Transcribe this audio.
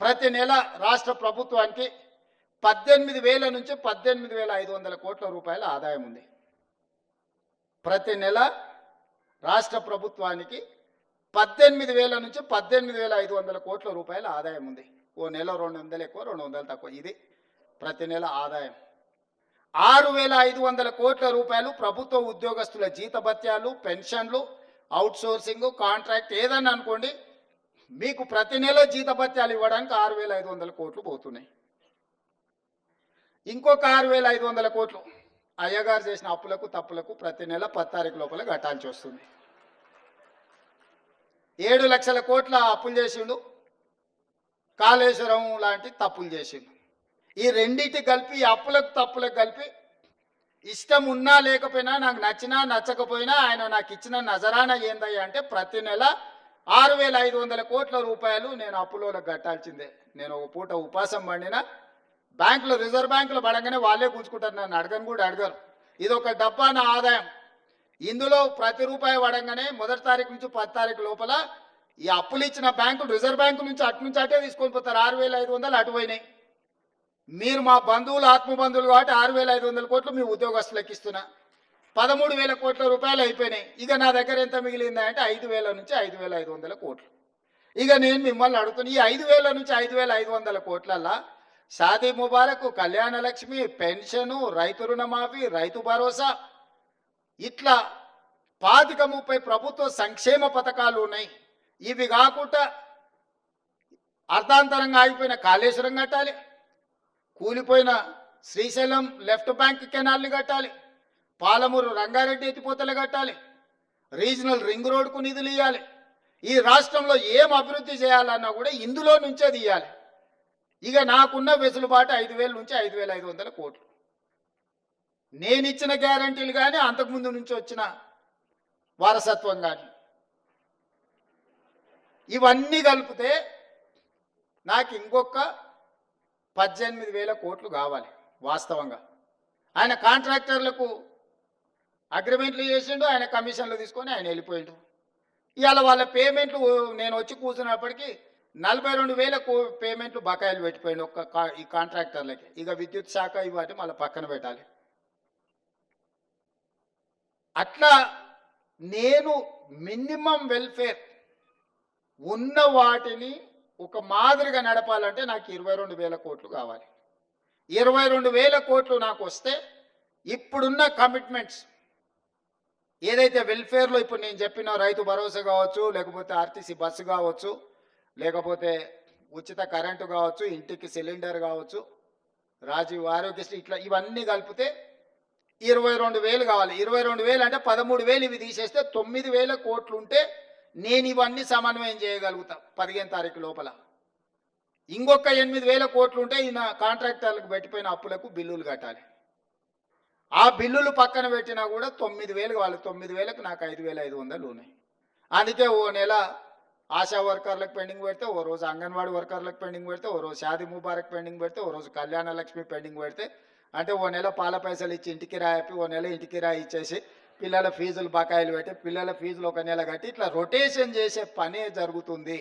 ప్రతి నెల రాష్ట్ర ప్రభుత్వానికి పద్దెనిమిది వేల నుంచి పద్దెనిమిది వేల ఐదు వందల కోట్ల రూపాయల ఆదాయం ఉంది. ప్రతి నెల రాష్ట్ర ప్రభుత్వానికి పద్దెనిమిది వేల నుంచి పద్దెనిమిది వేల ఐదు వందల కోట్ల రూపాయల ఆదాయం ఉంది. ఓ నెల రెండు వందలు ఎక్కువ రెండు వందలు తక్కువ. ఇది ప్రతి నెల ఆదాయం. ఆరు వేల ఐదు వందల కోట్ల రూపాయలు ప్రభుత్వ ఉద్యోగస్తుల జీతభత్యాలు పెన్షన్లు అవుట్సోర్సింగ్ కాంట్రాక్ట్ ఏదన్నా అనుకోండి మీకు ప్రతి నెల జీతభత్యాలు ఇవ్వడానికి ఆరు వేల ఐదు వందల కోట్లు పోతున్నాయి. ఇంకొక ఆరు వేల ఐదు వందల కోట్లు అయ్యగారు చేసిన అప్పులకు తప్పులకు ప్రతి నెల పది తారీఖు లోపల కట్టాల్సి వస్తుంది. ఏడు లక్షల కోట్ల అప్పులు చేసిండు. కాళేశ్వరం లాంటి తప్పులు చేసిండు. ఈ రెండింటి కలిపి అప్పులకు తప్పులకు కలిపి ఇష్టం ఉన్నా లేకపోయినా నాకు నచ్చినా నచ్చకపోయినా ఆయన నాకు ఇచ్చిన నజరాన ఏందయ్యా అంటే ప్రతి నెల ఆరు వేల ఐదు వందల కోట్ల రూపాయలు నేను అప్పులోలకు కట్టాల్సిందే. నేను ఒక పూట ఉపాసం పండిన బ్యాంకులో రిజర్వ్ బ్యాంకులో పడగానే వాళ్ళే గుంజుకుంటారు. నన్ను అడగను కూడా అడగరు. ఇది ఒక డబ్బా నా ఆదాయం. ఇందులో ప్రతి రూపాయి పడంగానే మొదటి తారీఖు నుంచి పది తారీఖు లోపల ఈ అప్పులు ఇచ్చిన బ్యాంకులు రిజర్వ్ బ్యాంకు నుంచి అటు నుంచి అటే తీసుకొని పోతారు. ఆరు వేల ఐదు వందలు అటు పోయినాయి. మీరు మా బంధువులు ఆత్మ బంధువులు కాబట్టి ఆరు వేల ఐదు వందల కోట్లు మీ ఉద్యోగస్తులకు ఇస్తున్నా. పదమూడు వేల కోట్ల రూపాయలు అయిపోయినాయి. ఇక నా దగ్గర ఎంత మిగిలిందా అంటే ఐదు వేల నుంచి ఐదు వేల ఐదు వందల కోట్లు. ఇక నేను మిమ్మల్ని అడుగుతున్నా ఈ ఐదు వేల నుంచి ఐదు వేల ఐదు వందల కోట్లల్లా షాదీ ముబారక్ కళ్యాణ లక్ష్మి పెన్షను రైతు రుణమాఫీ రైతు భరోసా ఇట్లా పాతిక ముప్పై ప్రభుత్వ సంక్షేమ పథకాలు ఉన్నాయి. ఇవి కాకుండా అర్ధాంతరంగా ఆగిపోయిన కాళేశ్వరం కట్టాలి. కూలిపోయిన శ్రీశైలం లెఫ్ట్ బ్యాంక్ కెనాల్ని కట్టాలి. పాలమూరు రంగారెడ్డి ఎత్తిపోతలు కట్టాలి. రీజనల్ రింగ్ రోడ్కు నిధులు ఇవ్వాలి ఈ రాష్ట్రంలో ఏం అభివృద్ధి చేయాలన్నా కూడా ఇందులో నుంచే తీయాలి. ఇక నాకున్న వెసులుబాటు ఐదు వేల నుంచి ఐదు వేల ఐదు వందల కోట్లు. నేను ఇచ్చిన గ్యారంటీలు కానీ అంతకుముందు నుంచి వచ్చిన వారసత్వం కానీ ఇవన్నీ కలిపితే నాకు ఇంకొక పద్దెనిమిది వేల కోట్లు కావాలి వాస్తవంగా. ఆయన కాంట్రాక్టర్లకు అగ్రిమెంట్లు చేసిండు ఆయన కమిషన్లు తీసుకొని ఆయన వెళ్ళిపోయిండు. ఇవాళ వాళ్ళ పేమెంట్లు నేను వచ్చి కూర్చున్నప్పటికీ నలభై రెండు వేల కో- పేమెంట్లు బకాయిలు పెట్టిపోయిండు ఒక్క ఈ కాంట్రాక్టర్లకి. ఇక విద్యుత్ శాఖ ఇవాటి మళ్ళీ పక్కన పెట్టాలి. అట్లా నేను మినిమం వెల్ఫేర్ ఉన్న వాటిని ఒక మాదిరిగా నడపాలంటే నాకు ఇరవై రెండు వేల కోట్లు కావాలి. ఇరవై రెండు వేల కోట్లు నాకు వస్తే ఇప్పుడున్న కమిట్మెంట్స్ ఏదైతే వెల్ఫేర్లో ఇప్పుడు నేను చెప్పిన రైతు భరోసా కావచ్చు లేకపోతే ఆర్టీసీ బస్సు కావచ్చు లేకపోతే ఉచిత కరెంటు కావచ్చు ఇంటికి సిలిండర్ కావచ్చు రాజీవ్ ఆరోగ్యశ్రీ ఇట్లా ఇవన్నీ కలిపితే ఇరవై రెండు వేలు కావాలి. ఇరవై రెండు వేలు అంటే పదమూడు వేలు ఇవి తీసేస్తే తొమ్మిది వేల కోట్లు ఉంటే నేను ఇవన్నీ సమన్వయం చేయగలుగుతా పదిహేను తారీఖు లోపల. ఇంకొక ఎనిమిది వేల కోట్లు ఉంటే ఈయన కాంట్రాక్టర్లకు పెట్టిపోయిన అప్పులకు బిల్లులు కట్టాలి. ఆ బిల్లులు పక్కన పెట్టినా కూడా తొమ్మిది వేలు వాళ్ళు తొమ్మిది వేలకు నాకు ఐదు వేల ఐదు వందలు ఉన్నాయి. అందుకే ఓ నెల ఆశా వర్కర్లకు పెండింగ్ పెడితే ఓ రోజు అంగన్వాడీ వర్కర్లకు పెండింగ్ పెడితే ఓ రోజు షాది ముబారక్ పెండింగ్ పెడితే ఓ రోజు కళ్యాణ లక్ష్మి పెండింగ్ పెడితే అంటే ఓ నెల పాల పైసలు ఇచ్చి ఇంటికి రాయపి ఓ నెల ఇంటికి రాయి ఇచ్చేసి పిల్లల ఫీజులు బకాయిలు పెట్టి పిల్లల ఫీజులు ఒక నెల కట్టి ఇట్లా రొటేషన్ చేసే పనే జరుగుతుంది.